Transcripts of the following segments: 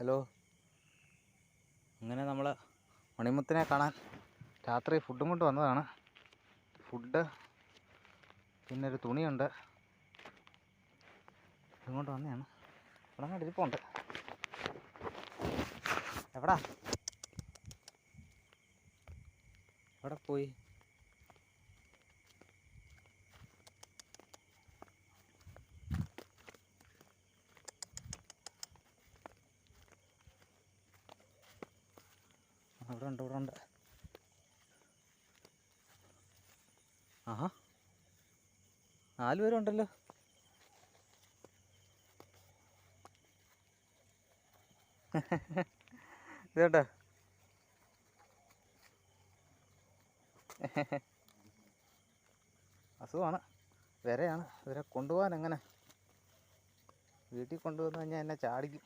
Hello. അങ്ങനെ നമ്മൾ മണിമുത്തിനെ കാണാൻ രാത്രി ഫുഡും കൊണ്ട് വന്നതാണ്. ഫുഡ് പിന്നെ ഒരു തുണിയുണ്ട്. ഇതുകൊണ്ട് വന്നതാണ്. ഇവിടെ അങ്ങോട്ട് ഇരിപ്പുണ്ട്. എവിടാ? എവിടെ പോയി ആ, ഉണ്ട്. ആഹാ. നാല് പേരുണ്ടല്ലോ. ഇതേട്ടാ അസുഖമാണ്. വിരയാണ്. ഇവരെ കൊണ്ടുപോകാൻ എങ്ങനെ? വീട്ടിൽ കൊണ്ടുവന്ന് കഴിഞ്ഞാൽ എന്നെ ചാടിക്കും.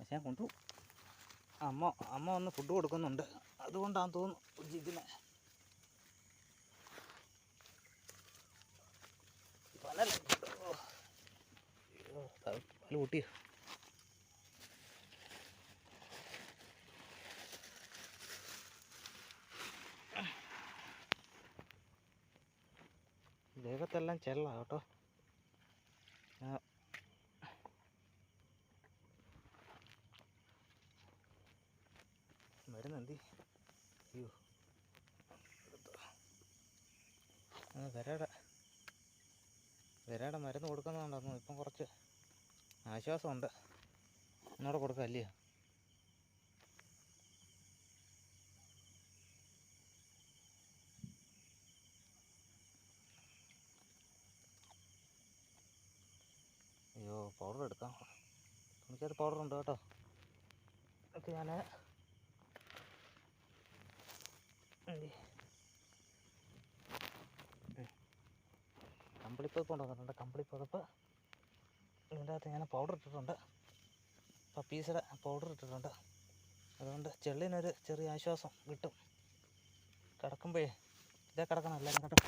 പക്ഷെ ഞാൻ കൊണ്ടുപോകും. അമ്മ അമ്മ ഒന്ന് ഫുഡ് കൊടുക്കുന്നുണ്ട്. അതുകൊണ്ടാന്ന് തോന്നുന്നു ജിതിനെ പല പല കൂട്ടിയോ. ദേഹത്തെല്ലാം ചെള്ള കേട്ടോ ആ. മരുന്നെന്തി അയ്യോ എടുത്തോ. ആ വിരയുടെ വിരയുടെ മരുന്ന് കൊടുക്കുന്നുണ്ടെന്നു ഇപ്പം കുറച്ച് ആശ്വാസമുണ്ട്. ഒന്നുകൂടെ കൊടുക്കല്ലേ അയ്യോ പൗഡർ എടുക്കാം. എനിക്കത് പൗഡർ ഉണ്ട് കേട്ടോ. ഒക്കെ ഞാൻ കമ്പിളിപ്പുതപ്പ് കൊണ്ടുവന്നിട്ടുണ്ട്. കമ്പിളിപ്പുതപ്പ് ഇതിന്റെ അകത്ത് ഞാൻ പൗഡർ ഇട്ടിട്ടുണ്ട്. പപ്പീസിയുടെ പൗഡർ ഇട്ടിട്ടുണ്ട്. അതുകൊണ്ട് ചെള്ളിനൊരു ചെറിയ ആശ്വാസം കിട്ടും. കിടക്കുമ്പോഴേ ഇതേ കിടക്കണം എല്ലാവരും കേട്ടോ.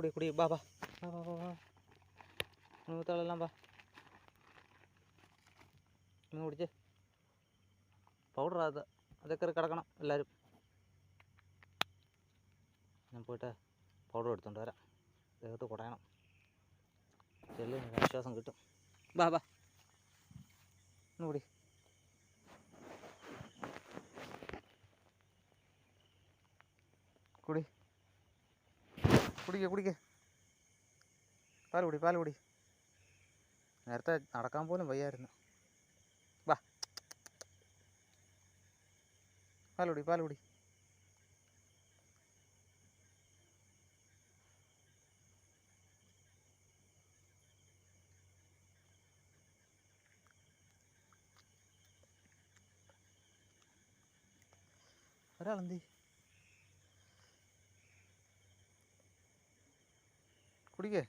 കുടി കുടി. ബാ ബാ ബാ ബാ ബാ ബാ മൂത്താളെല്ലാം ബാ ഒന്ന് കുടിച്ച്. പൗഡർ അത്. അതൊക്കെ കിടക്കണം എല്ലാവരും. ഞാൻ പോയിട്ട് പൗഡർ എടുത്തോണ്ട് വരാം. ദേഹത്ത് കുടയണം. ചെല്ലിന് ആശ്വാസം കിട്ടും. ബാ ബാ ഒന്ന് കുടി. കുടി. കുടിക്ക കുടിക്ക. പാൽ കുടി പാൽ കുടി നേരത്തെ നടക്കാൻ പോലും വയ്യായിരുന്നു. വാ. പാൽ കുടി പാൽ കുടി ഒരാളെന്തി? കുടിക്കേ.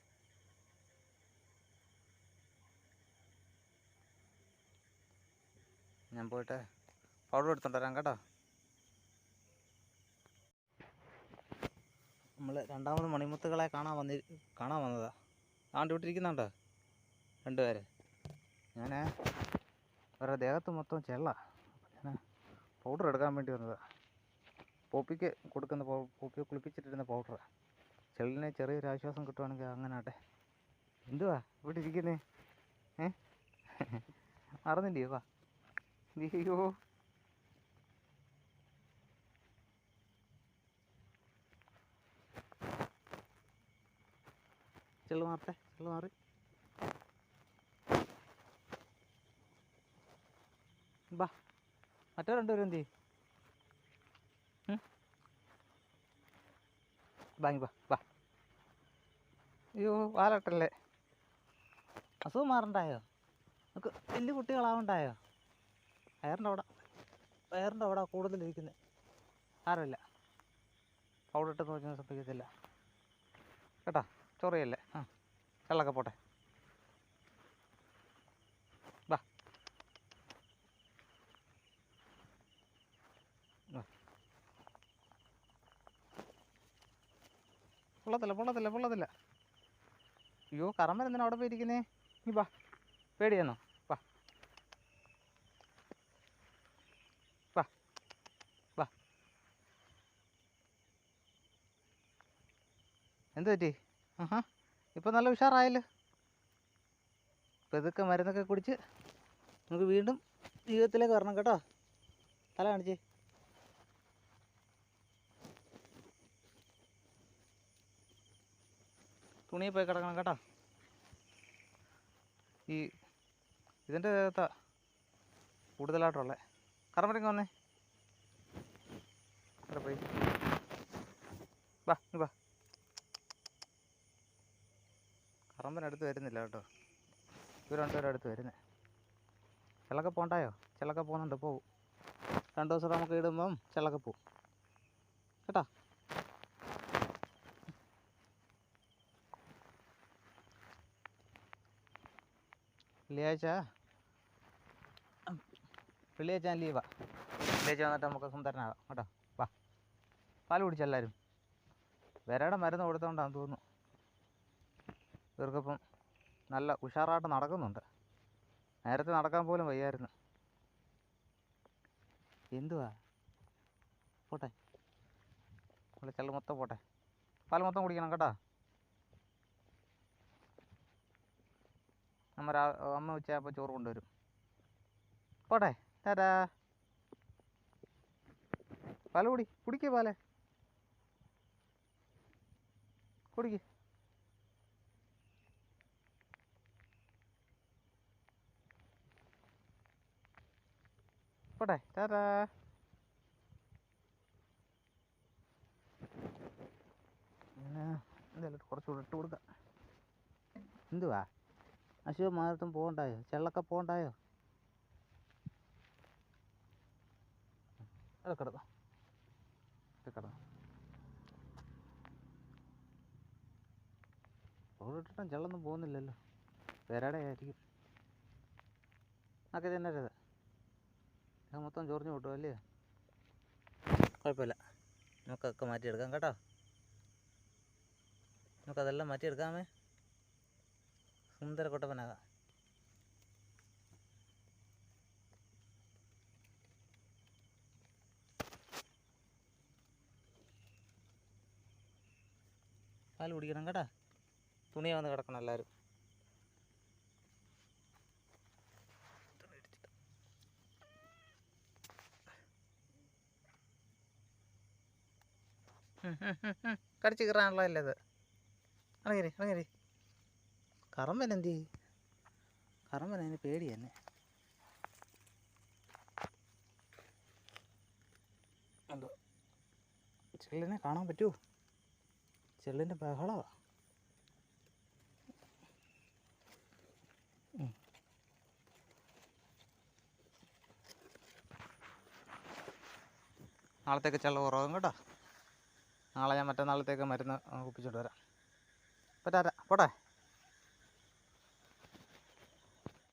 ഞാൻ പോയിട്ട് പൗഡർ എടുത്തോണ്ട് വരാം കേട്ടോ. നമ്മൾ രണ്ടാമത് മണിമുത്തുകളെ കാണാൻ വന്നി കാണാൻ വന്നതാ. ആണ്ട് വിട്ടിരിക്കുന്നുണ്ടോ രണ്ടുപേര്. ഞാൻ അവരുടെ ദേഹത്ത് മൊത്തം ചെള്ള. ഞാൻ പൗഡർ എടുക്കാൻ വേണ്ടി വന്നതാണ് പോപ്പിക്ക് കൊടുക്കുന്ന പോപ്പിയെ കുളിപ്പിച്ചിട്ടിരുന്ന പൗഡർ ചെള്ളിന് ചെറിയൊരു ആശ്വാസം കിട്ടുവാണെങ്കിൽ അങ്ങനെ ആട്ടെ എന്തുവാ ഇവിടെ ഇരിക്കുന്നേ? ഏ? മറന്നില്ലയോ വാ. അയ്യോ. ചെള്ളു മാറട്ടെ ചെള്ളു മാറി. ബാ. മറ്റേ രണ്ടുപേരും എന്ത് ചെയ്യും? ബാങ്ങി വാ വാ. അയ്യോ വാലട്ടല്ലേ? അസുഖം മാറണ്ടായോ? നമുക്ക് വലിയ കുട്ടികളാവണ്ടായോ? വയറിന്റെ അവിടെ വയറിന്റെ അവിടെ കൂടുതലിരിക്കുന്നത് ആരുമില്ല. പൗഡർ ഇട്ട് നോക്കി സംഭവിക്കത്തില്ല കേട്ടോ? ചൊറിയല്ലേ ആ വെള്ളമൊക്കെ പോട്ടെ. പൊള്ളത്തില്ല പൊള്ളത്തില്ല പൊള്ളത്തില്ല. അയ്യോ കറമ്പൻ എന്തിനാ അവിടെ പോയിരിക്കുന്നേ? നീ വാ പേടിയാന്നോ? വാ. വാ വാ. എന്ത് പറ്റി? ആഹാ ഇപ്പം നല്ല ഉഷാറായല്ലോ. ഇതൊക്കെ മരുന്നൊക്കെ കുടിച്ച് നമുക്ക് വീണ്ടും ജീവിതത്തിലേക്ക് വരണം കേട്ടോ. തല കാണിച്ചേ. തുണിയിൽ പോയി കിടക്കണം കേട്ടോ. ഈ ഇതിന്റെ ദേഹത്താ കൂടുതലായിട്ടുള്ളത് കറമ്പരങ്ങ് വന്നേ. ഇവിടെ പോയി. വാ നീ വാ. കറമ്പനടുത്ത് വരുന്നില്ല കേട്ടോ. ഇവർ രണ്ടുപേരും അടുത്ത് വരുന്നേ. ചിലക്കെ പോണ്ടായോ? ചിലക്കെ പോകുന്നുണ്ട് പോവും. രണ്ട് ദിവസം നമുക്ക് ഇടുമ്പം ചിലക്കെ പോവും. കേട്ടോ? വെള്ളിയാഴ്ച? വെള്ളിയാഴ്ച ഞാൻ ലീവാ വെള്ളിയാഴ്ച വന്നിട്ട് നമുക്ക് സുന്ദരനാകാം. കേട്ടോ? വാ. പാൽ കുടിച്ചെല്ലാവരും വിരയുടെ മരുന്ന് കൊടുത്തോണ്ടാന്ന് തോന്നുന്നു. ഇവർക്കിപ്പം നല്ല ഉഷാറായിട്ട് നടക്കുന്നുണ്ട്. നേരത്തെ നടക്കാൻ പോലും വയ്യായിരുന്നു. എന്തുവാ? പോട്ടെ. ചെള്ളു മൊത്തം പോട്ടെ. പാൽ മൊത്തം കുടിക്കണം കേട്ടോ. അമ്മ രാ അമ്മ ഉച്ചയാകുമ്പോൾ ചോറ് കൊണ്ടുവരും. പോട്ടെ ടാറ്റാ. പാല കുടി കുടിക്ക് പാല. കുടിക്ക്. പോട്ടെ ടാറ്റാ. പിന്നെ എന്തായാലും കുറച്ചുകൂടെ ഇട്ട് കൊടുക്കാം. എന്തുവാ? അശുവ മാരത്തും പോകണ്ടായോ ചെള്ളൊക്കെ പോകണ്ടായോ അവിടെ കിടന്നോ. കിടന്നോ. പൗഡർ ഇട്ടിട്ടും ചെള്ളൊന്നും പോകുന്നില്ലല്ലോ. വേറെ ആയിരിക്കും ഒക്കെ തന്നെ ഇത് ഇത് മൊത്തം ചൊറിഞ്ഞു കിട്ടും അല്ലേ? കുഴപ്പമില്ല. നമുക്കൊക്കെ മാറ്റിയെടുക്കാം കേട്ടോ. നമുക്കതെല്ലാം മാറ്റിയെടുക്കാമേ. സുന്ദര കുട്ടപ്പനാകാം പാൽ കുടിക്കണം കേട്ടാ. തുണിയെ വന്ന് കിടക്കണം എല്ലാവരും കടിച്ചു കയറാനുള്ളതല്ലേ ഇത്? ഇറങ്ങിരി ഇറങ്ങിരി. കറമ്പൻ എന്ത് കറമ്പൻ അതിന് പേടി തന്നെ എന്തോ? ചെള്ളിനെ കാണാൻ പറ്റുമോ ചെള്ളിന്റെ ബഹളമാണ്. നാളത്തേക്ക് ചെള്ള കുറവും കേട്ടോ. നാളെ ഞാൻ മറ്റന്നാളത്തേക്ക് മരുന്ന് കുപ്പിച്ചോണ്ട് വരാം. പറ്റാ പോട്ടെ.